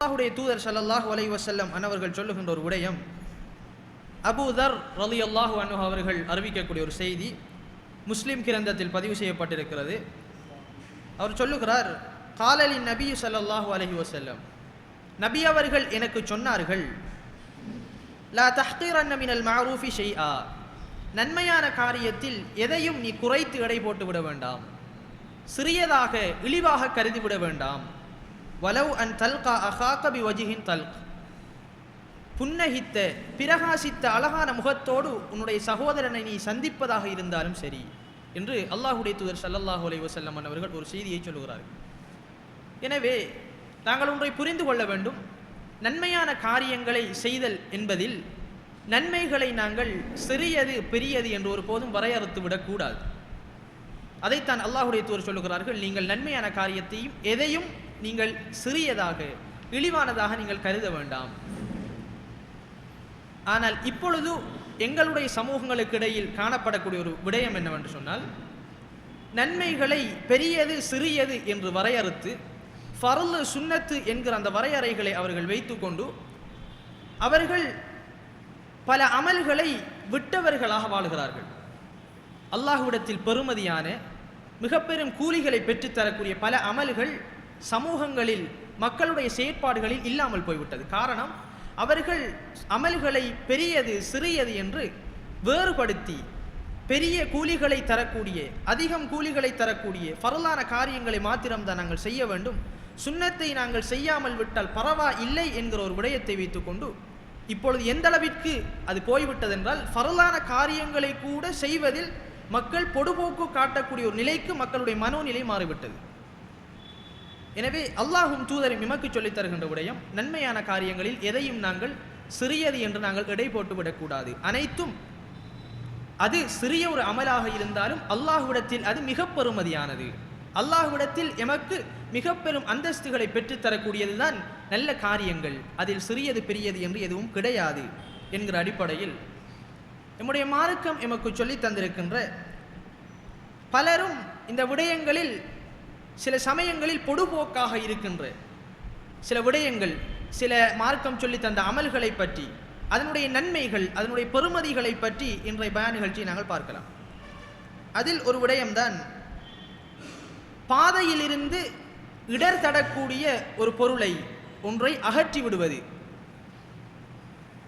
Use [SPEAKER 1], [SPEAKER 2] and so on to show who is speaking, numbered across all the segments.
[SPEAKER 1] அல்லாஹுடைய தூதர் ஸல்லல்லாஹு அலை வசல்லம் அன்னவர்கள் சொல்லுகின்ற ஒரு விடயம். அபூதர் ரலியல்லாஹு அனு அவர்கள் அறிவிக்கக்கூடிய ஒரு செய்தி முஸ்லீம் கிரந்தத்தில் பதிவு செய்யப்பட்டிருக்கிறது. அவர் சொல்லுகிறார் காலலி நபி சல்லாஹூ அலஹி வசல்லம் நபி அவர்கள் எனக்கு சொன்னார்கள் லா அன்னமினல் மினல் மஅரூஃபி ஆ நன்மையான காரியத்தில் எதையும் நீ குறைத்து எடை போட்டு விட வேண்டாம் சிறியதாக இழிவாக கருதிவிட வேண்டாம் வலவ் அன் தல்கா அஹாக்க பி வஜிஹின் தல்க். புன்னகித்த பிரகாசித்த அழகான முகத்தோடு உன்னுடைய சகோதரனை நீ சந்திப்பதாக இருந்தாலும் சரி என்று அல்லாஹுடைய தூதர் ஸல்லல்லாஹு அலைஹி வசல்லம் அவர்கள் ஒரு செய்தியை சொல்லுகிறார்கள். எனவே நாங்கள் ஒன்றை புரிந்து கொள்ள வேண்டும். நன்மையான காரியங்களை செய்தல் என்பதில் நன்மைகளை நாங்கள் சிறியது பெரியது என்று ஒருபோதும் வரையறுத்து விடக்கூடாது. அதைத்தான் அல்லாஹுடைய தூர் சொல்லுகிறார்கள். நீங்கள் நன்மையான காரியத்தையும் எதையும் நீங்கள் சிறியதாக இழிவானதாக நீங்கள் கருத வேண்டாம். ஆனால் இப்பொழுது எங்களுடைய சமூகங்களுக்கு இடையில் காணப்படக்கூடிய ஒரு விடயம் என்னவென்று சொன்னால் நன்மைகளை பெரியது சிறியது என்று வரையறுத்து ஃபர்லு சுன்னத்து என்கிற அந்த வரையறைகளை அவர்கள் வைத்துக்கொண்டு அவர்கள் பல அமல்களை விட்டவர்களாக வாழுகிறார்கள். அல்லாஹுவிடத்தில் பெறுமதியான மிக பெரும் கூலிகளை பெற்றுத்தரக்கூடிய பல அமல்கள் சமூகங்களில் மக்களுடைய செயற்பாடுகளில் இல்லாமல் போய்விட்டது. காரணம் அவர்கள் அமல்களை பெரியது சிறியது என்று வேறுபடுத்தி பெரிய கூலிகளை தரக்கூடிய அதிகம் கூலிகளை தரக்கூடிய பரலான காரியங்களை மாத்திரம்தான் நாங்கள் செய்ய வேண்டும். சுண்ணத்தை நாங்கள் செய்யாமல் விட்டால் பரவா இல்லை என்கிற ஒரு விடயத்தை வைத்துக்கொண்டு இப்பொழுது எந்த அளவிற்கு அது போய்விட்டதென்றால் பரலான காரியங்களை கூட செய்வதில் மக்கள் பொடுபோக்கு காட்டக்கூடிய ஒரு நிலைக்கு மக்களுடைய மனோநிலை மாறிவிட்டது. எனவே அல்லாஹும் தூதரும் எமக்கு சொல்லித் தருகின்ற விடயம் நன்மையான காரியங்களில் எதையும் நாங்கள் சிறியது என்று நாங்கள் எடை போட்டு விடக்கூடாது. அனைத்தும் அது சிறிய ஒரு அமலாக இருந்தாலும் அல்லாஹுவிடத்தில் அது மிக பெருமதியானது அல்லாஹுவிடத்தில் எமக்கு மிக பெரும் அந்தஸ்துகளை பெற்றுத்தரக்கூடியதுதான் நல்ல காரியங்கள். அதில் சிறியது பெரியது என்று எதுவும் கிடையாது என்கிற அடிப்படையில் நம்முடைய மார்க்கம் எமக்கு சொல்லி தந்திருக்கின்ற பலரும் இந்த விடயங்களில் சில சமயங்களில் பொடுபோக்காக இருக்கின்ற சில விடயங்கள் சில மார்க்கம் சொல்லி தந்த அமல்களை பற்றி அதனுடைய நன்மைகள் அதனுடைய பெருமதிகளை பற்றி இன்றைய பயன் நிகழ்ச்சியை நாங்கள் பார்க்கலாம். அதில் ஒரு விடயம்தான் பாதையிலிருந்து இடர் தடக்கூடிய ஒரு பொருளை ஒன்றை அகற்றி விடுவது.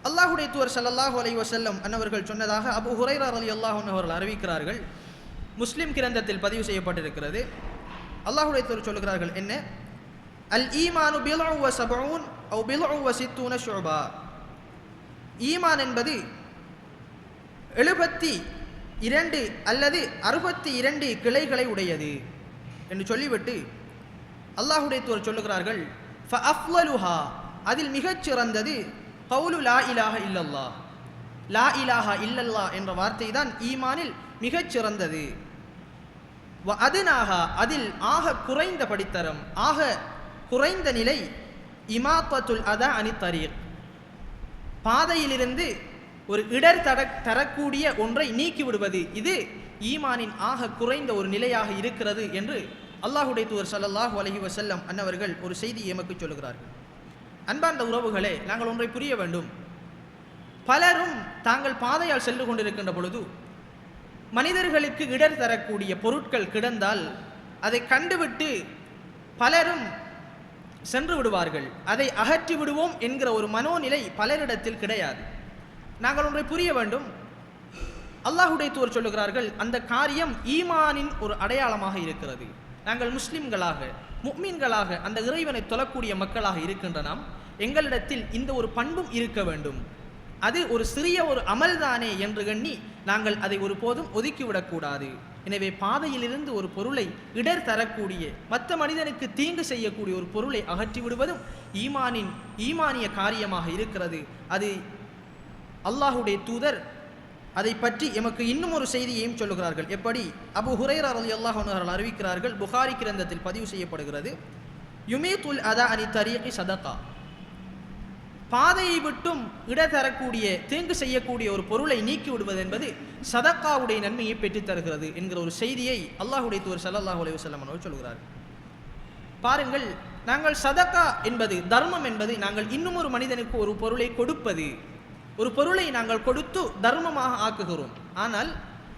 [SPEAKER 1] அல்லாஹுடைய தூர் சல்லாஹு அலைஹி வசல்லம் அன்னவர்கள் சொன்னதாக அபு ஹுரைரார் ரலியல்லாஹு அன்ஹு அவர்கள் அறிவிக்கிறார்கள். முஸ்லிம் கிரந்தத்தில் பதிவு செய்யப்பட்டிருக்கிறது. அல்லாஹுடைய தூர் சொல்லுகிறார்கள் என்ன? அல் ஈமானு பில்உ வ சபஊன் அவ் பில்உ வ சித்தூன ஷோபா ஈமான் என்பது எழுபத்தி இரண்டு அல்லது அறுபத்தி இரண்டு கிளைகளை உடையது என்று சொல்லிவிட்டு அல்லாஹுடைய தூர் சொல்லுகிறார்கள் ஃப அஃப்வலுஹா அதில் மிகச் சிறந்தது கவுலு லா இலாஹ இல்லல்லா லா இலாஹா இல்லல்லா என்ற வார்த்தை தான் ஈமானில் மிகச் சிறந்தது. அதனாக அதில் ஆக குறைந்த படித்தரம் ஆக குறைந்த நிலை இமாத்தத்துல் அதா அணி தரீர் பாதையிலிருந்து ஒரு இடர் தர தரக்கூடிய ஒன்றை நீக்கிவிடுவது இது ஈமானின் ஆக குறைந்த ஒரு நிலையாக இருக்கிறது என்று அல்லாஹுடைய தூர் ஸல்லல்லாஹு அலஹி வசல்லம் அன்னவர்கள் ஒரு செய்தி எமக்கு சொல்கிறார்கள் அன்பார்ந்த உறவுகளே நாங்கள் ஒன்றை புரிய வேண்டும். பலரும் தாங்கள் பாதையால் சென்று கொண்டிருக்கின்ற பொழுது மனிதர்களுக்கு இடர் தரக்கூடிய பொருட்கள் கிடந்தால் அதை கண்டுவிட்டு பலரும் சென்று விடுவார்கள். அதை அகற்றி விடுவோம் என்கிற ஒரு மனோநிலை பலரிடத்தில் கிடையாது. நாங்கள் ஒன்றை புரிய வேண்டும். அல்லாஹுடைய தூர் சொல்லுகிறார்கள் அந்த காரியம் ஈமானின் ஒரு அடையாளமாக இருக்கிறது. நாங்கள் முஸ்லிம்களாக முக்மீன்களாக அந்த இறைவனை தொழக்கூடிய மக்களாக இருக்கின்ற நாம் எங்களிடத்தில் இந்த ஒரு பண்பும் இருக்க வேண்டும். அது ஒரு சிறிய ஒரு அமல்தானே என்று எண்ணி நாங்கள் அதை ஒருபோதும் ஒதுக்கிவிடக்கூடாது. எனவே பாதையிலிருந்து ஒரு பொருளை இடர் தரக்கூடிய மற்ற மனிதனுக்கு தீங்கு செய்யக்கூடிய ஒரு பொருளை அகற்றி விடுவதும் ஈமானின் ஈமானிய காரியமாக இருக்கிறது. அது அல்லாஹுடைய தூதர் அதை பற்றி எமக்கு இன்னும் ஒரு செய்தியையும் சொல்லுகிறார்கள். எப்படி? அபு ஹுரைரா அலி அல்லாஹ் அறிவிக்கிறார்கள் புகாரி கிரந்தத்தில் பதிவு செய்யப்படுகிறது. யுமீத்துல் அதா அனி தரீகி சதகா. பாதையை விட்டும் இட தரக்கூடிய தீங்கு செய்யக்கூடிய ஒரு பொருளை நீக்கி விடுவது என்பது சதக்காவுடைய நன்மையை பெற்றுத் தருகிறது என்கிற ஒரு செய்தியை அல்லாஹுடைய தூர் சல்லாஹூ அலைய வல்லம் அவர்கள் சொல்கிறார் பாருங்கள் நாங்கள் சதக்கா என்பது தர்மம் என்பது நாங்கள் இன்னும் ஒரு மனிதனுக்கு ஒரு பொருளை கொடுப்பது. ஒரு பொருளை நாங்கள் கொடுத்து தர்மமாக ஆக்குகிறோம். ஆனால்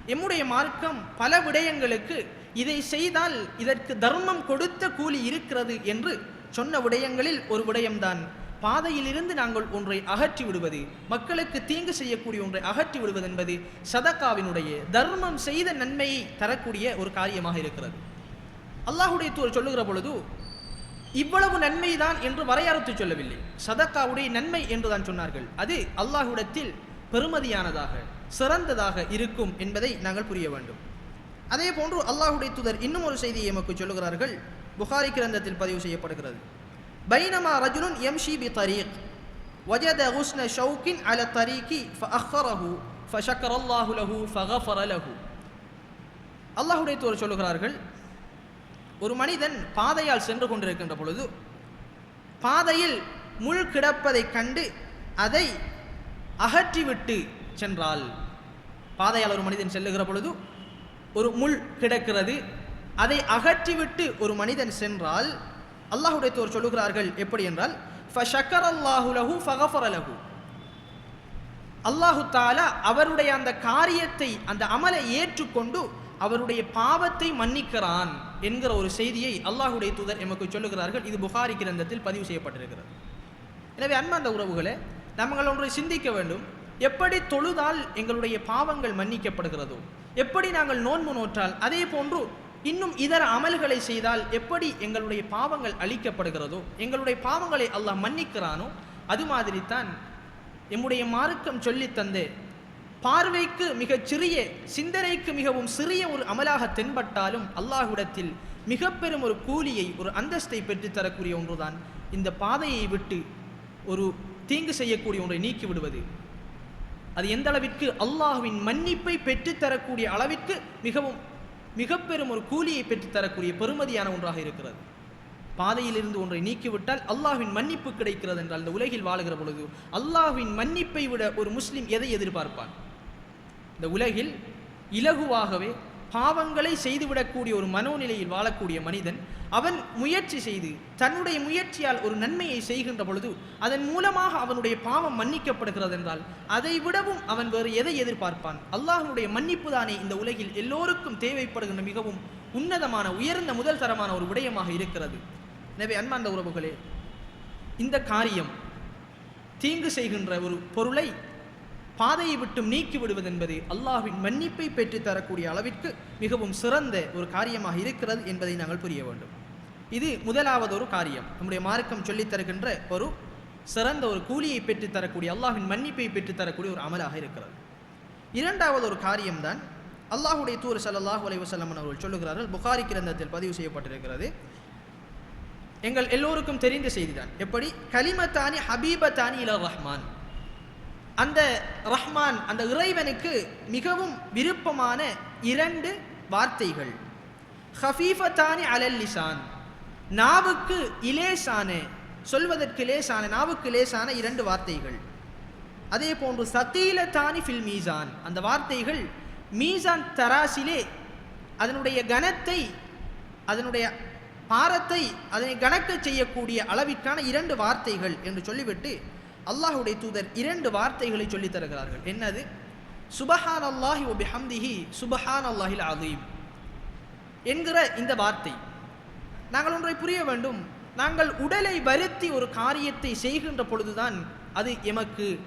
[SPEAKER 1] எம்முடைய மார்க்கம் பல விடயங்களுக்கு இதை செய்தால் இதற்கு தர்மம் கொடுத்த கூலி இருக்கிறது என்று சொன்ன விடயங்களில் ஒரு விடயம்தான். பாதையிலிருந்து நாங்கள் ஒன்றை அகற்றி விடுவது மக்களுக்கு தீங்கு செய்யக்கூடிய ஒன்றை அகற்றி விடுவது என்பது சதக்காவினுடைய தர்மம் செய்த நன்மையை தரக்கூடிய ஒரு காரியமாக இருக்கிறது. அல்லாஹுடைய தூர் சொல்லுகிற பொழுது இவ்வளவு நன்மைதான் என்று வரையறுத்து சொல்லவில்லை. சதக்காவுடைய நன்மை என்று தான் சொன்னார்கள். அது அல்லாஹுடத்தில் பெருமதியானதாக சிறந்ததாக இருக்கும் என்பதை நாங்கள் புரிய வேண்டும். அதே போன்று அல்லாஹுடைய தூதர் இன்னும் ஒரு செய்தியை எமக்கு சொல்லுகிறார்கள். புகாரி கிரந்தத்தில் பதிவு செய்யப்படுகிறது. பைனமா ரஜுலுன் எம்ஷி பி தரீக் وجد غصن شوك على الطريق فأخره فشكر الله له فغفر له அல்லாஹுடைய தூதர் சொல்லுகிறார்கள் ஒரு மனிதன் பாதையால் சென்று கொண்டிருக்கின்ற பொழுது பாதையில் முள் கிடப்பதைக் கண்டு அதை அகற்றிவிட்டு சென்றால் பாதையால் ஒரு மனிதன் செல்லுகிற பொழுது ஒரு முள் கிடக்கிறது அதை அகற்றிவிட்டு ஒரு மனிதன் சென்றால் அல்லாஹுடைய தோர் சொல்லுகிறார்கள் எப்படி என்றால் ஃபஷக்கர் அல்லாஹு லஹு ஃபகஃபர் லஹு அல்லாஹு தாலா அவருடைய அந்த காரியத்தை அந்த அமலை ஏற்றுக்கொண்டு அவருடைய பாவத்தை மன்னிக்கிறான் என்கிற ஒரு செய்தியை அல்லாஹுடைய தூதர் எமக்கு சொல்லுகிறார்கள். இது புகாரி கிரந்தத்தில் பதிவு செய்யப்பட்டிருக்கிறது. எனவே அன்பார்ந்த உறவுகளே நம்மங்கள் ஒன்றை சிந்திக்க வேண்டும். எப்படி தொழுதால் எங்களுடைய பாவங்கள் மன்னிக்கப்படுகிறதோ எப்படி நாங்கள் நோன்பு நோற்றால் அதே போன்று இன்னும் இதர அமல்களை செய்தால் எப்படி எங்களுடைய பாவங்கள் அழிக்கப்படுகிறதோ எங்களுடைய பாவங்களை அல்லாஹ் மன்னிக்கிறானோ அது மாதிரி தான் எம்முடைய மார்க்கம் சொல்லி தந்து பார்வைக்கு மிகச் சிறிய சிந்தனைக்கு மிகவும் சிறிய ஒரு அமலாக தென்பட்டாலும் அல்லாஹ்விடத்தில் மிக பெரும் ஒரு கூலியை ஒரு அந்தஸ்தை பெற்றுத் தரக்கூடிய ஒன்றுதான். இந்த பாதையை விட்டு ஒரு தீங்கு செய்யக்கூடிய ஒன்றை நீக்கி விடுவது. அது எந்த அளவிற்கு அல்லாஹ்வின் மன்னிப்பை பெற்றுத்தரக்கூடிய அளவிற்கு மிகவும் மிக பெரும் ஒரு கூலியை பெற்றுத்தரக்கூடிய பெருமதியான ஒன்றாக இருக்கிறது. பாதையிலிருந்து ஒன்றை நீக்கிவிட்டால் அல்லாஹ்வின் மன்னிப்பு கிடைக்கிறது என்றால் இந்த உலகில் வாழுகிற பொழுது அல்லாஹ்வின் மன்னிப்பை விட ஒரு முஸ்லீம் எதை எதிர்பார்ப்பான் இந்த உலகில் இலகுவாகவே பாவங்களை செய்துவிடக்கூடிய ஒரு மனோநிலையில் வாழக்கூடிய மனிதன் அவன் முயற்சி செய்து தன்னுடைய முயற்சியால் ஒரு நன்மையை செய்கின்ற பொழுது அதன் மூலமாக அவனுடைய பாவம் மன்னிக்கப்படுகிறது என்றால் அதை விடவும் அவன் வேறு எதை எதிர்பார்ப்பான்? அல்லாஹனுடைய மன்னிப்பு தானே இந்த உலகில் எல்லோருக்கும் தேவைப்படுகின்ற மிகவும் உன்னதமான உயர்ந்த முதல் தரமான ஒரு விடயமாக இருக்கிறது. எனவே அன்பார்ந்த உறவுகளே இந்த காரியம் தீங்கு செய்கின்ற ஒரு பொருளை பாதையை விட்டும் நீக்கி விடுவது என்பது அல்லாஹ்வின் மன்னிப்பை பெற்று தரக்கூடிய அளவிற்கு மிகவும் சிறந்த ஒரு காரியமாக இருக்கிறது என்பதை நாங்கள் புரிய வேண்டும். இது முதலாவது ஒரு காரியம். நம்முடைய மார்க்கம் சொல்லித் தருகின்ற ஒரு சிறந்த ஒரு கூலியை பெற்றுத் தரக்கூடிய அல்லாஹின் மன்னிப்பை பெற்றுத் தரக்கூடிய ஒரு அமலாக இருக்கிறது. இரண்டாவது ஒரு காரியம்தான் அல்லாஹுடைய தூர் ஸல்லல்லாஹு அலைஹி அவர்கள் சொல்லுகிறார்கள். புகாரி கிரந்தத்தில் பதிவு செய்யப்பட்டிருக்கிறது. எங்கள் எல்லோருக்கும் தெரிந்த செய்திதான். எப்படி? கலிமத்தானி ஹபீபத்தானி இல ரஹ்மான். அந்த ரஹ்மான் அந்த இறைவனுக்கு மிகவும் விருப்பமான இரண்டு வார்த்தைகள். ஹஃபீஃபத்தானி அலல் லிசான். நாவுக்கு இலேசான சொல்வதற்கு லேசான நாவுக்கு லேசான இரண்டு வார்த்தைகள். அதே போன்று சத்தீலத்தானி ஃபில் மீசான். அந்த வார்த்தைகள் மீசான் தராசிலே அதனுடைய கனத்தை அதனுடைய பாரத்தை அதனை கணக்க செய்யக்கூடிய அளவிற்கான இரண்டு வார்த்தைகள் என்று சொல்லிவிட்டு அல்லாஹுடைய தூதர் இரண்டு வார்த்தைகளை சொல்லித் தருகிறார்கள். என்னது? சுபஹான் அல்லாஹி ஒபி ஹம்திஹி சுபஹான் அல்லாஹில் அதீம் என்கிற இந்த வார்த்தை. நாங்கள் ஒன்றை புரிய வேண்டும். நாங்கள் உடலை வருத்தி ஒரு காரியத்தை செய்கின்ற பொழுதுதான் அது எமக்கு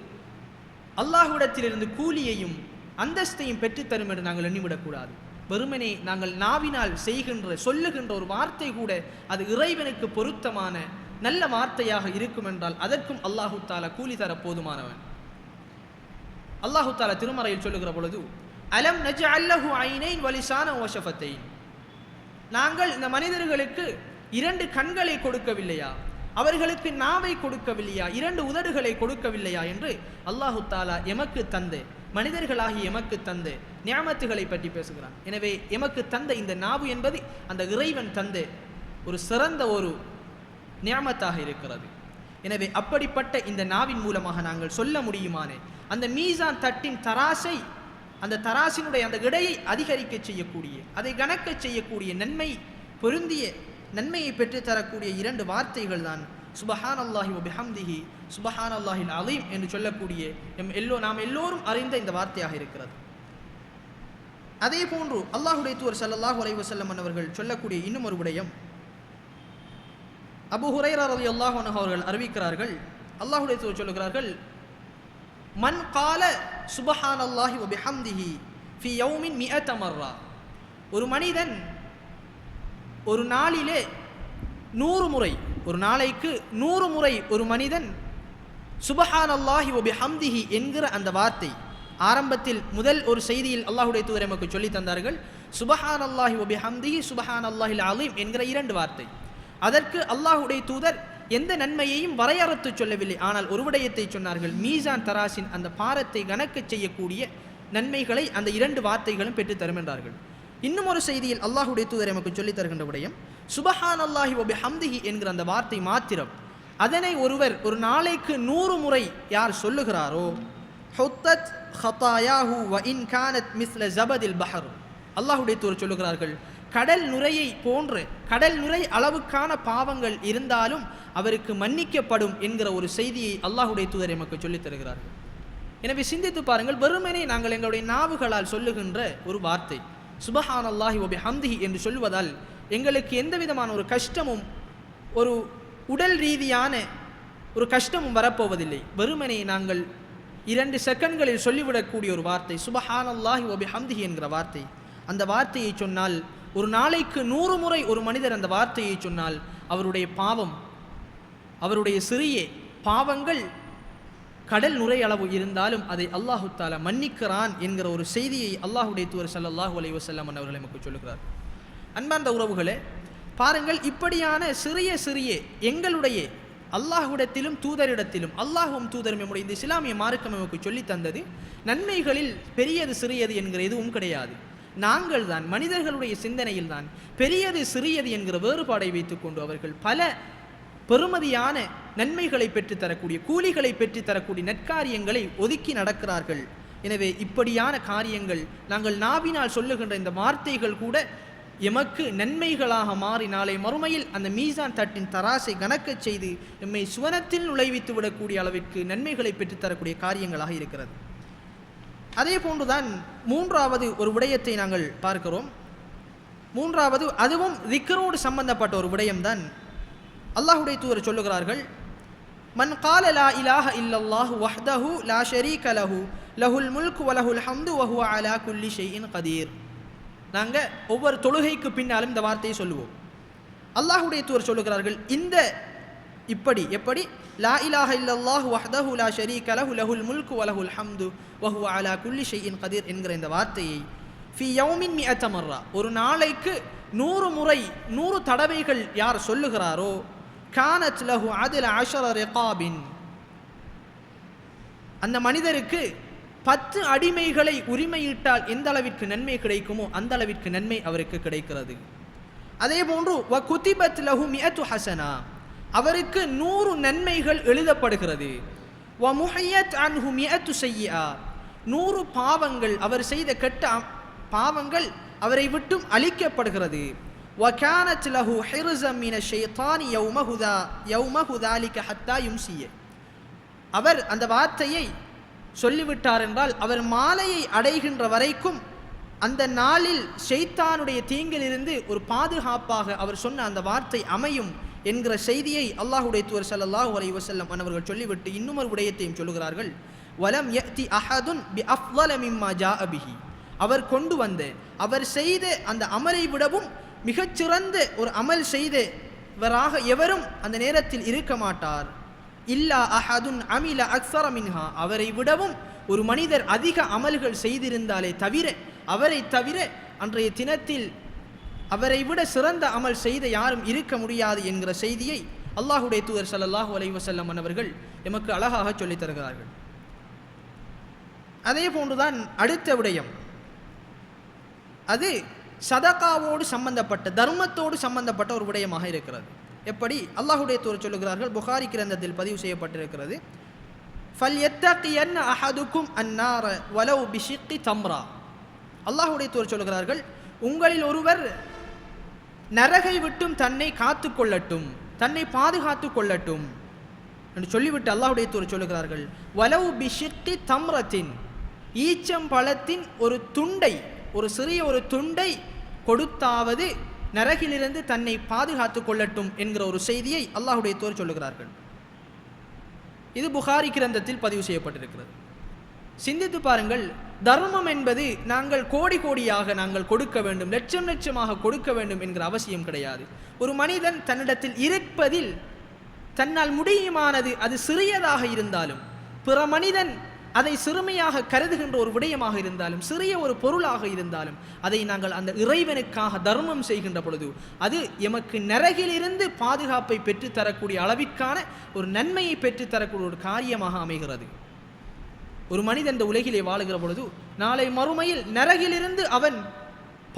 [SPEAKER 1] அல்லாஹுடத்திலிருந்து கூலியையும் அந்தஸ்தையும் பெற்றுத்தரும் என்று நாங்கள் எண்ணிவிடக்கூடாது. வெறுமனே நாங்கள் நாவினால் செய்கின்ற சொல்லுகின்ற ஒரு வார்த்தை கூட அது இறைவனுக்கு பொருத்தமான நல்ல வார்த்தையாக இருக்கும் என்றால் அதற்கும் அல்லாஹு தாலா கூலி தர போதுமானவன். அல்லாஹு தாலா திருமறையில் சொல்லுகிற பொழுது அலம் நஜ அல்லஹு ஐனைன் வலிசான ஓஷபத்தை நாங்கள் இந்த மனிதர்களுக்கு இரண்டு கண்களை கொடுக்கவில்லையா? அவர்களுக்கு நாவை கொடுக்கவில்லையா? இரண்டு உதடுகளை கொடுக்கவில்லையா? என்று அல்லாஹு தாலா எமக்கு தந்து மனிதர்களாகி எமக்கு தந்து நியாமத்துகளை பற்றி பேசுகிறான். எனவே எமக்கு தந்த இந்த நாவு என்பது அந்த இறைவன் தந்து ஒரு சிறந்த ஒரு நியமத்தாக இருக்கிறது. எனவே அப்படிப்பட்ட இந்த நாவின் மூலமாக நாங்கள் சொல்ல முடியுமானே? அந்த மீசான் தட்டின் தராசை அந்த தராசினுடைய அந்த இடையை அதிகரிக்க செய்யக்கூடிய அதை கணக்க செய்யக்கூடிய நன்மை பொருந்திய நன்மையை பெற்றுத்தரக்கூடிய இரண்டு வார்த்தைகள் தான் சுபஹான் அல்லாஹி ஒபிஹம்திஹி சுபஹான் அல்லாஹில் அலீம் என்று சொல்லக்கூடிய எம் எல்லோ நாம் எல்லோரும் அறிந்த இந்த வார்த்தையாக இருக்கிறது. அதே போன்று அல்லாஹுடைய தூர் சல்லாஹூ அலைவசல்லம் அவர்கள் சொல்லக்கூடிய இன்னும் ஒரு விடயம் அபு ஹுரைரா ரலியல்லாஹு அன்ஹு அவர்கள் அறிவிக்கிறார்கள். அல்லாஹுடைய தூர் சொல்லுகிறார்கள் மன் கால சுபஹான் அல்லாஹி வபிஹம்திஹி ஃபி யௌமின் மிய தமர்ரா ஒரு மனிதன் ஒரு நாளிலே நூறு முறை ஒரு நாளைக்கு நூறு முறை ஒரு மனிதன் சுபஹான் அல்லாஹி ஒபி ஹம்திஹி என்கிற அந்த வார்த்தை ஆரம்பத்தில் முதல் ஒரு செய்தியில் அல்லாஹுடைய தூதர் நமக்கு சொல்லி தந்தார்கள் சுபஹான் அல்லாஹி ஒபி ஹம்திஹி சுபஹான் அல்லாஹில் அலீம் என்கிற இரண்டு வார்த்தை. அதற்கு அல்லாஹுடைய தூதர் எந்த நன்மையையும் வரையறுத்து சொல்லவில்லை. ஆனால் ஒரு விடயத்தை சொன்னார்கள் மீசான் தராசின் அந்த பாரத்தை கணக்கச் செய்யக்கூடிய நன்மைகளை அந்த இரண்டு வார்த்தைகளும் பெற்று தரும் என்றார்கள். இன்னும் ஒரு செய்தியில் அல்லாஹுடைய தூதர் நமக்கு சொல்லித் தருகின்ற விடயம் சுபஹான் அல்லாஹி ஒபி ஹம்திஹி என்கிற அந்த வார்த்தை மாத்திரம். அதனை ஒருவர் ஒரு நாளைக்கு நூறு முறை யார் சொல்லுகிறாரோ ஹுத்தத் ஹதாயாஹு வ இன் கானத் மிஸ்ல ஜபதில் பஹர் அல்லாஹுடைய தூதர் சொல்லுகிறார்கள் கடல் நுரையை போன்று கடல் நுரை அளவுக்கான பாவங்கள் இருந்தாலும் அவருக்கு மன்னிக்கப்படும் என்கிற ஒரு செய்தியை அல்லாஹுடைய தூதர் எமக்கு சொல்லித் தருகிறார்கள் எனவே சிந்தித்து பாருங்கள் வெறுமனே நாங்கள் எங்களுடைய நாவுகளால் சொல்லுகின்ற ஒரு வார்த்தை சுபஹான் அல்லாஹி ஒபி ஹம்திஹி என்று சொல்வதால் எங்களுக்கு எந்த விதமான ஒரு கஷ்டமும் ஒரு உடல் ரீதியான ஒரு கஷ்டமும் வரப்போவதில்லை. வெறுமனே நாங்கள் இரண்டு செகண்ட்களில் சொல்லிவிடக்கூடிய ஒரு வார்த்தை சுபஹான் அல்லாஹி ஒபி ஹம்திஹி என்கிற வார்த்தை. அந்த வார்த்தையை சொன்னால் ஒரு நாளைக்கு நூறு முறை ஒரு மனிதர் அந்த வார்த்தையை சொன்னால் அவருடைய பாவம் அவருடைய சிறிய பாவங்கள் கடல் நுரை அளவு இருந்தாலும் அதை அல்லாஹு தாலா மன்னிக்கிறான் என்கிற ஒரு செய்தியை அல்லாஹுடைய தூர் ஸல்லல்லாஹு அலி வஸல்லம் அவர்கள் நமக்கு சொல்லுகிறார். அன்பார்ந்த உறவுகளே பாருங்கள் இப்படியான சிறிய சிறிய எங்களுடைய அல்லாஹுடத்திலும் தூதரிடத்திலும் அல்லாஹும் தூதரும் நம்முடைய இந்த இஸ்லாமிய மார்க்கம் நமக்கு சொல்லி தந்தது நன்மைகளில் பெரியது சிறியது என்கிற எதுவும் கிடையாது. நாங்கள் தான் மனிதர்களுடைய சிந்தனையில் தான் பெரியது சிறியது என்கிற வேறுபாடை வைத்துக்கொண்டு அவர்கள் பல பெறுமதியான நன்மைகளை பெற்று தரக்கூடிய கூலிகளை பெற்றுத் தரக்கூடிய நற்காரியங்களை ஒதுக்கி நடக்கிறார்கள். எனவே இப்படியான காரியங்கள் நாங்கள் நாவினால் சொல்லுகின்ற இந்த வார்த்தைகள் கூட எமக்கு நன்மைகளாக மாறி நாளை மறுமையில் அந்த மீசான் தட்டின் தராசை கணக்கச் செய்து எம்மை சுவனத்தில் நுழைவித்து விடக்கூடிய அளவிற்கு நன்மைகளை பெற்றுத் தரக்கூடிய காரியங்களாக இருக்கிறது. அதே போன்றுதான் மூன்றாவது ஒரு விடயத்தை நாங்கள் பார்க்கிறோம். மூன்றாவது அதுவும் திக்கரோடு சம்பந்தப்பட்ட ஒரு விடயம்தான். அல்லாஹுடைய தூதர் சொல்லுகிறார்கள் மன் கால லா இலாஹ இல்லல்லாஹு வஹ்தஹு லா ஷரீக லஹு லஹுல் முல்க் வலஹுல் ஹம்து வஹுவ அலா குல்லி ஷெயின் கதீர். நாங்கள் ஒவ்வொரு தொழுகைக்கு பின்னாலும் இந்த வார்த்தையை சொல்லுவோம். அல்லாஹுடைய தூர் சொல்லுகிறார்கள் இந்த இப்படி எப்படி? லா இலாஹ இல்லல்லாஹ் வஹ்தஹு லா ஷரீக லஹு லஹுல் முல்கு வலஹுல் ஹம்து வஹுவ அலா குல்லி ஷைஇன் கதீர் என்கிற இந்த வார்த்தையை ஃபி யௌமின் மி அத்தமர்ரா ஒரு நாளைக்கு நூறு முறை நூறு தடவைகள் யார் சொல்லுகிறாரோ கானத் லஹு அதில் அஷர ரெகாபின். அந்த மனிதருக்கு பத்து அடிமைகளை உரிமையிட்டால் எந்த அளவிற்கு நன்மை கிடைக்குமோ அந்த அளவிற்கு நன்மை அவருக்கு கிடைக்கிறது. அதே போன்று வ குதிபத் லஹு மியத்து ஹசனா அவருக்கு நூறு நன்மைகள் எழுதப்படுகிறது வ முஹையத் அன்ஹு மியத்து செய்யா நூறு பாவங்கள் அவர் செய்த கெட்ட அ- பாவங்கள் அவரை விட்டும் அழிக்கப்படுகிறது وكانت له حرزا من الشيطان يومه ذا يومه ذلك حتى يمسي அவர் அந்த வார்த்தையை சொல்லிவிட்டார் என்றால் அவர் மாலையை அடைகின்ற வரைக்கும் அந்த நாளில் ஷைத்தானுடைய தீங்கிலிருந்து ஒரு பாதுகாப்பாக அவர் சொன்ன அந்த வார்த்தை அமையும் என்கிற செய்தியை அல்லாஹுடைய தூர் சல்லாஹ் அலைஹி வசல்லம் அவர்கள் சொல்லிவிட்டு இன்னும் ஒரு விடயத்தையும் சொல்லுகிறார்கள். வலம் யத்தி அஹதுன் பி அஃலல ஜா அபிஹி அவர் கொண்டு வந்த அவர் செய்த அந்த அமலை விடவும் மிகச்சிறந்த ஒரு அமல் செய்தவராக எவரும் அந்த நேரத்தில் இருக்க மாட்டார். இல்லா அஹதுன் அமில அக்ஸர மின்ஹா. அவரை விடவும் ஒரு மனிதர் அதிக அமல்கள் செய்திருந்தாலே தவிர அவரை தவிர அன்றைய தினத்தில் அவரை விட சிறந்த அமல் செய்த யாரும் இருக்க முடியாது என்கிற செய்தியை அல்லாஹுடைய தூதர் ஸல்லல்லாஹு அலை வசல்லம் அவர்கள் எமக்கு அழகாக சொல்லித் தருகிறார்கள். அதே போன்றுதான் அடுத்த விடயம். அது சதகாவோடு சம்பந்தப்பட்ட தர்மத்தோடு சம்பந்தப்பட்ட ஒரு விடயமாக இருக்கிறது. எப்படி? அல்லாஹுடைய தூர் சொல்லுகிறார்கள் புகாரி கிரந்தத்தில் பதிவு செய்யப்பட்டிருக்கிறது. ஃபல் எத்தகியன் அஹதுக்கும் அன்னார வலவு பிஷிக்கி தம்ரா. அல்லாஹுடைய தூர் சொல்லுகிறார்கள் உங்களில் ஒருவர் நரகை விட்டும் தன்னை காத்து கொள்ளட்டும் தன்னை பாதுகாத்து கொள்ளட்டும் என்று சொல்லிவிட்டு அல்லாஹ்வுடைய தூர் சொல்லுகிறார்கள். வலவு பிஷிட்டி தம்ரத்தின் ஈச்சம் பழத்தின் ஒரு துண்டை ஒரு சிறிய ஒரு துண்டை கொடுத்தாவது நரகிலிருந்து தன்னை பாதுகாத்து கொள்ளட்டும் என்கிற ஒரு செய்தியை அல்லாஹுடைய தோர் சொல்லுகிறார்கள். இது புகாரி கிரந்தத்தில் பதிவு செய்யப்பட்டிருக்கிறது. சிந்தித்து பாருங்கள் தர்மம் என்பது நாங்கள் கோடி கோடியாக நாங்கள் கொடுக்க வேண்டும் லட்சம் லட்சமாக கொடுக்க வேண்டும் என்கிற அவசியம் கிடையாது. ஒரு மனிதன் தன்னிடத்தில் இருப்பதில் தன்னால் முடியுமானது அது சிறியதாக இருந்தாலும் பிற மனிதன் அதை சிறுமையாக கருதுகின்ற ஒரு விடயமாக இருந்தாலும் சிறிய ஒரு பொருளாக இருந்தாலும் அதை நாங்கள் அந்த இறைவனுக்காக தர்மம் செய்கின்ற பொழுது அது எமக்கு நரகிலிருந்து பாதுகாப்பை பெற்றுத்தரக்கூடிய அளவிற்கான ஒரு நன்மையை பெற்றுத்தரக்கூடிய ஒரு காரியமாக அமைகிறது. ஒரு மனிதன் இந்த உலகிலே வாழுகிற பொழுது நாளை மறுமையில் நரகிலிருந்து அவன்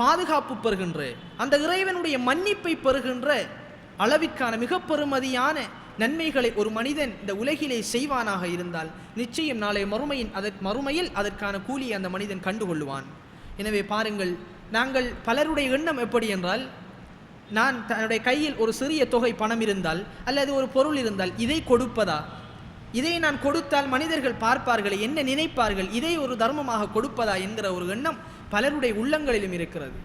[SPEAKER 1] பாதுகாப்பு பெறுகின்ற அந்த இறைவனுடைய மன்னிப்பை பெறுகின்ற அளவிற்கான மிக பெருமதியான நன்மைகளை ஒரு மனிதன் இந்த உலகிலே செய்வானாக இருந்தால் நிச்சயம் நாளை மறுமையின் அதற் மறுமையில் அதற்கான கூலியை அந்த மனிதன் கண்டுகொள்ளுவான். எனவே பாருங்கள் நாங்கள் பலருடைய எண்ணம் எப்படி என்றால் நான் தன்னுடைய கையில் ஒரு சிறிய தொகை பணம் இருந்தால் அல்லது ஒரு பொருள் இருந்தால் இதை கொடுப்பதா? இதை நான் கொடுத்தால் மனிதர்கள் பார்ப்பார்கள் என்ன நினைப்பார்கள் இதை ஒரு தர்மமாக கொடுப்பதா என்கிற ஒரு எண்ணம் பலருடைய உள்ளங்களிலும் இருக்கிறது.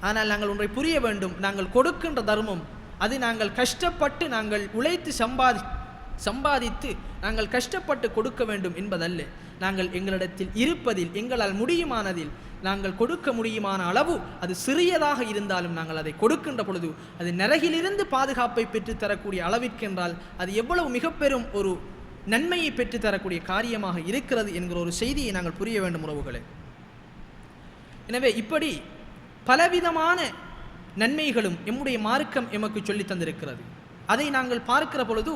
[SPEAKER 1] ஆனால் நாங்கள் ஒன்றை புரிய வேண்டும் நாங்கள் கொடுக்கின்ற தர்மம் அது நாங்கள் கஷ்டப்பட்டு நாங்கள் உழைத்து சம்பாதி சம்பாதித்து நாங்கள் கஷ்டப்பட்டு கொடுக்க வேண்டும் என்பதல்ல. நாங்கள் எங்களிடத்தில் இருப்பதில் எங்களால் முடியுமானதில் நாங்கள் கொடுக்க முடியுமான அளவு அது சிறியதாக இருந்தாலும் நாங்கள் அதை கொடுக்கின்ற பொழுது அது நரகிலிருந்து பாதுகாப்பை பெற்றுத்தரக்கூடிய அளவிற்கென்றால் அது எவ்வளவு மிக பெரும் ஒரு நன்மையை பெற்று தரக்கூடிய காரியமாக இருக்கிறது என்கிற ஒரு செய்தியை நாங்கள் புரிய வேண்டும் உறவுகளே. எனவே இப்படி பலவிதமான நன்மைகளும் எம்முடைய மார்க்கம் எமக்கு சொல்லி தந்திருக்கிறது. அதை நாங்கள் பார்க்கிற பொழுது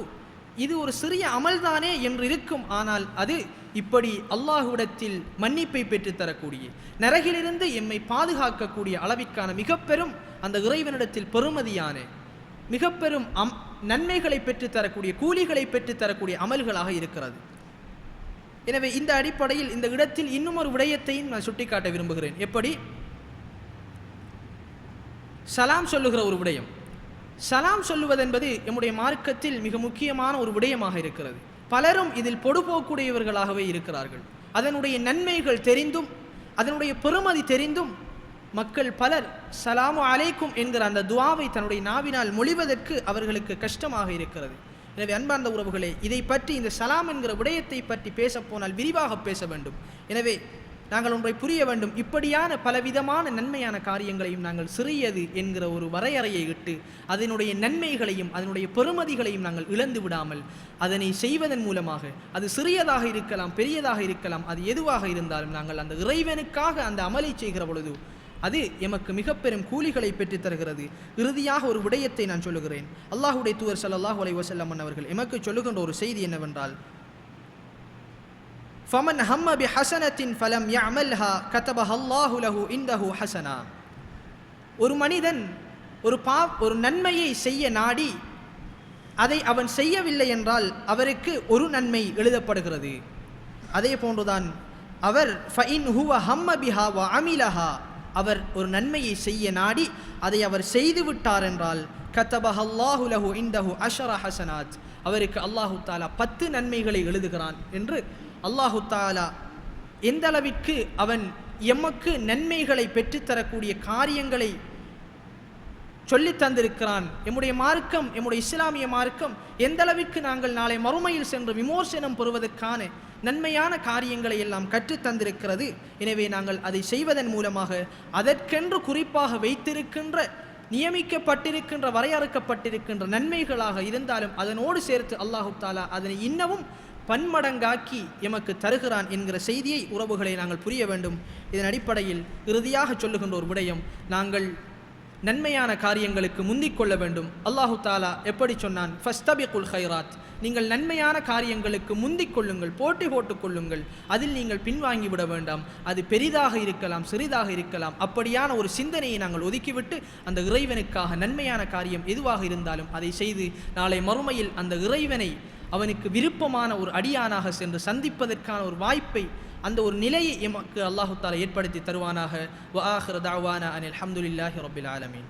[SPEAKER 1] இது ஒரு சிறிய அமல்தானே என்று இருக்கும் ஆனால் அது இப்படி அல்லாஹுவிடத்தில் மன்னிப்பை பெற்றுத்தரக்கூடிய நரகிலிருந்து எம்மை பாதுகாக்கக்கூடிய அளவிற்கான மிக பெரும் அந்த இறைவனிடத்தில் பெருமதியான மிக பெரும் அம் நன்மைகளை பெற்றுத்தரக்கூடிய கூலிகளை பெற்றுத்தரக்கூடிய அமல்களாக இருக்கிறது. எனவே இந்த அடிப்படையில் இந்த இடத்தில் இன்னும் ஒரு விடயத்தையும் நான் சுட்டிக்காட்ட விரும்புகிறேன். எப்படி? சலாம் சொல்லுகிற ஒரு விடயம். சலாம் சொல்லுவதென்பது எம்முடைய மார்க்கத்தில் மிக முக்கியமான ஒரு விடயமாக இருக்கிறது. பலரும் இதில் பொடுபோக்கூடியவர்களாகவே இருக்கிறார்கள். அதனுடைய நன்மைகள் தெரிந்தும் அதனுடைய பெருமதி தெரிந்தும் மக்கள் பலர் சலாமு அலைக்கும் என்கிற அந்த துவாவை தன்னுடைய நாவினால் மொழிவதற்கு அவர்களுக்கு கஷ்டமாக இருக்கிறது. எனவே அன்பார்ந்த உறவுகளே இதை பற்றி இந்த சலாம் என்கிற விடயத்தை பற்றி பேசப்போனால் விரிவாக பேச வேண்டும். எனவே நாங்கள் ஒன்றை புரிய வேண்டும். இப்படியான பலவிதமான நன்மையான காரியங்களையும் நாங்கள் சிறியது என்கிற ஒரு வரையறையை இட்டு அதனுடைய நன்மைகளையும் அதனுடைய பெருமதிகளையும் நாங்கள் இழந்து விடாமல் அதனை செய்வதன் மூலமாக அது சிறியதாக இருக்கலாம் பெரியதாக இருக்கலாம் அது எதுவாக இருந்தாலும் நாங்கள் அந்த இறைவனுக்காக அந்த அமலை செய்கிற பொழுது அது எமக்கு மிக பெரும் கூலிகளை பெற்றுத் தருகிறது. இறுதியாக ஒரு விடயத்தை நான் சொல்லுகிறேன். அல்லாஹுடைய தூவர் சல்லாஹ் அலைவசல்லம் அவர்கள் எமக்கு சொல்லுகின்ற ஒரு செய்தி என்னவென்றால் ஃபமன் ஹம்ம பி ஹசனத்தின் ஃபலம் யமல்ஹா கதப ஹல்லாஹு லஹு இந்தஹு ஹசனா ஒரு மனிதன் ஒரு பா ஒரு நன்மையை செய்ய நாடி அதை அவன் செய்யவில்லை என்றால் அவருக்கு ஒரு நன்மை எழுதப்படுகிறது. அதே போன்றுதான் அவர் ஃபஇன் ஹுவ ஹம்ம பிஹா வ அமிலஹா அவர் ஒரு நன்மையை செய்ய நாடி அதை அவர் செய்து விட்டார் என்றால் கத்தபஹ அல்லாஹு லஹு இந்தஹு அஷர ஹசனாத் அவருக்கு அல்லாஹு தாலா பத்து நன்மைகளை எழுதுகிறான் என்று அல்லாஹு தாலா எந்த அளவிற்கு அவன் எமக்கு நன்மைகளை பெற்றுத்தரக்கூடிய காரியங்களை சொல்லி தந்திருக்கிறான்? எம்முடைய மார்க்கம் எம்முடைய இஸ்லாமிய மார்க்கம் எந்த அளவிற்கு நாங்கள் நாளை மறுமையில் சென்று விமோசனம் பெறுவதற்கான நன்மையான காரியங்களை எல்லாம் கற்றுத் தந்திருக்கிறது? எனவே நாங்கள் அதை செய்வதன் மூலமாக அதற்கென்று குறிப்பாக வைத்திருக்கின்ற நியமிக்கப்பட்டிருக்கின்ற வரையறுக்கப்பட்டிருக்கின்ற நன்மைகளாக இருந்தாலும் அதனோடு சேர்த்து அல்லாஹு தாலா அதனை இன்னமும் பன்மடங்காக்கி எமக்கு தருகிறான் என்கிற செய்தியை உறவுகளை நாங்கள் புரிய வேண்டும். இதன் அடிப்படையில் இறுதியாக சொல்லுகின்ற ஒரு விடயம் நாங்கள் நன்மையான காரியங்களுக்கு முந்திக் கொள்ள வேண்டும். அல்லாஹு தாலா எப்படி சொன்னான்? ஃபஸ்தபிகுல் ஹைராத். நீங்கள் நன்மையான காரியங்களுக்கு முந்திக் கொள்ளுங்கள் போட்டி போட்டுக் கொள்ளுங்கள். அதில் நீங்கள் பின்வாங்கி விட வேண்டாம். அது பெரிதாக இருக்கலாம் சிறிதாக இருக்கலாம். அப்படியான ஒரு சிந்தனையை நாங்கள் ஒதுக்கிவிட்டு அந்த இறைவனுக்காக நன்மையான காரியம் எதுவாக இருந்தாலும் அதை செய்து நாளை மறுமையில் அந்த இறைவனை அவனுக்கு விருப்பமான ஒரு அடியானாக சென்று சந்திப்பதற்கான ஒரு வாய்ப்பை அந்த ஒரு நிலையை எமக்கு அல்லாஹு தாலா ஏற்படுத்தி தருவானாக. வ ஆஹிர தாவானா அனில் அஹமதுல்லாஹி ரபில் ஆலமீன்.